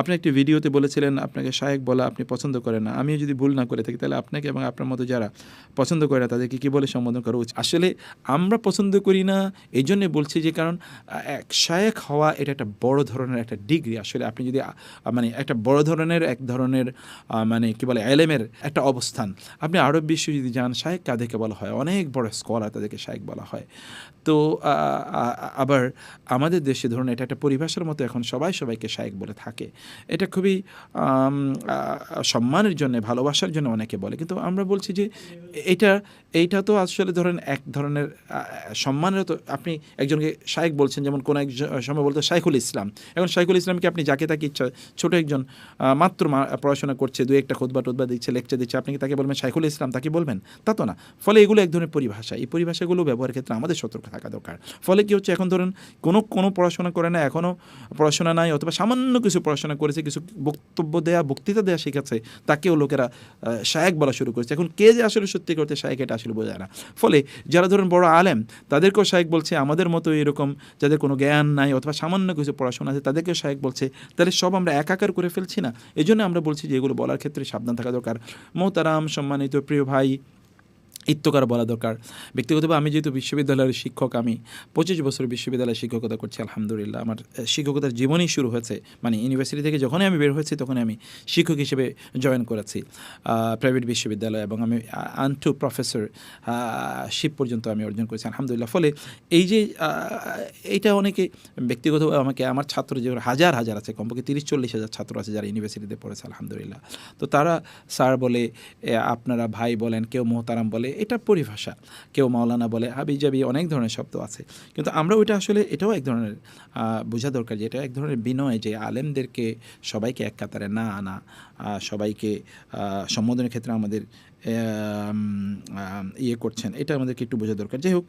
আপনি একটি ভিডিওতে বলেছিলেন, আপনাকে শায়েক বলা আপনি পছন্দ করেন না। আমিও যদি ভুল না করে থাকি, তাহলে আপনাকে এবং আপনার মতো যারা পছন্দ করে না, তাদেরকে কী বলে সম্বোধন করা উচিত? আসলে আমরা পছন্দ করি না এই জন্যে বলছি যে, কারণ এক শায়েক হওয়া এটা একটা বড় ধরনের একটা ডিগ্রি। আসলে আপনি যদি মানে একটা বড় ধরনের, এক ধরনের মানে কি বলে এলেমের একটা অবস্থান। আপনি আরব বিশ্বে যদি যান, শায়েক কাদেরকে বলা হয়? অনেক বড় স্কলার তাদেরকে শায়েক বলা হয়। তো আবার আমাদের দেশে ধরুন, এটা একটা পরিভাষার মতো এখন সবাই সবাইকে শায়েক বলে থাকে। এটা খুবই সম্মানের জন্য, ভালোবাসার জন্য অনেকে বলে। কিন্তু আমরা বলছি যে এটা, এইটা তো আসলে ধরেন এক ধরনের সম্মানের তো আপনি একজনকে শায়েক বলছেন, যেমন কোন এক সময় বলতো শাইখুল ইসলাম। এখন শাইখুল ইসলামকে আপনি যাকে তাকে ইচ্ছা, ছোট একজন মাত্র পড়াশোনা করছে দু একটা খোদবা টোদবা দিচ্ছে, লেকচার দিচ্ছে, আপনি তাকে বলবেন শাইখুল ইসলাম? তাকে বলবেন? তা তো না। ফলে এগুলো এক ধরনের পরিভাষা। এই পরিভাষাগুলো ব্যবহারের ক্ষেত্রে আমাদের সতর্ক থাকা দরকার। ফলে কি হচ্ছে, এখন ধরুন কোনো কোনো পড়াশোনা করে না এখনও পড়াশোনা নাই, অথবা সামান্য কিছু পড়াশোনা করেছে, কিছু বক্তব্য দেয়া, বক্তৃতা দেওয়া শিখেছে তাকেও লোকেরা শায়েক বলা শুরু করেছে। এখন কে যে আসলে সত্যি করতে শায়েক, এটা আসলে বোঝায় না। ফলে যারা ধরুন বড় আলেম, তাদেরকেও শায়েক বলছে, আমাদের মতো এরকম যাদের কোনো জ্ঞান নাই অথবা সামান্য কিছু পড়াশোনা আছে, তাদেরকেও শায়েক বলছে, তাহলে সব আমরা একাকার করে ফেলছি না? এই আমরা বলছি যে, এগুলো বলার ক্ষেত্রে সাবধান থাকা দরকার। মোহতারাম, সম্মানিত প্রিয় ভাই ইত্যকার বলা দরকার। ব্যক্তিগতভাবে আমি যেহেতু বিশ্ববিদ্যালয়ের শিক্ষক, আমি পঁচিশ বছর বিশ্ববিদ্যালয়ে শিক্ষকতা করছি, আলহামদুলিল্লাহ। আমার শিক্ষকতার জীবনই শুরু হয়েছে মানে ইউনিভার্সিটি থেকে যখনই আমি বের হয়েছি, তখনই আমি শিক্ষক হিসেবে জয়েন করেছি প্রাইভেট বিশ্ববিদ্যালয় এবং আমি আনটু প্রফেসর শিপ পর্যন্ত আমি অর্জন করেছি, আলহামদুলিল্লাহ। ফলে এই যে এইটা অনেকে ব্যক্তিগতভাবে আমাকে, আমার ছাত্র যে হাজার হাজার আছে, কমপক্ষে তিরিশ চল্লিশ হাজার ছাত্র আছে যারা ইউনিভার্সিটিতে পড়েছে, আলহামদুলিল্লাহ। তো তারা স্যার বলে আপনারা ভাই বলেন, কেউ মোহতারাম বলে এটা পরিভাষা। কেউ মাওলানা বলে হাবি জাবি অনেক ধরনের শব্দ আছে। কিন্তু আমরা ওইটা আসলে, এটাও এক ধরনের বোঝা দরকার যে এটা এক ধরনের বিনয় যে আলেমদেরকে সবাইকে এক কাতারে না আনা সবাইকে সম্বোধনের ক্ষেত্রে আমাদের ইয়ে করছেন। এটা আমাদেরকে একটু বোঝা দরকার। যাই হোক।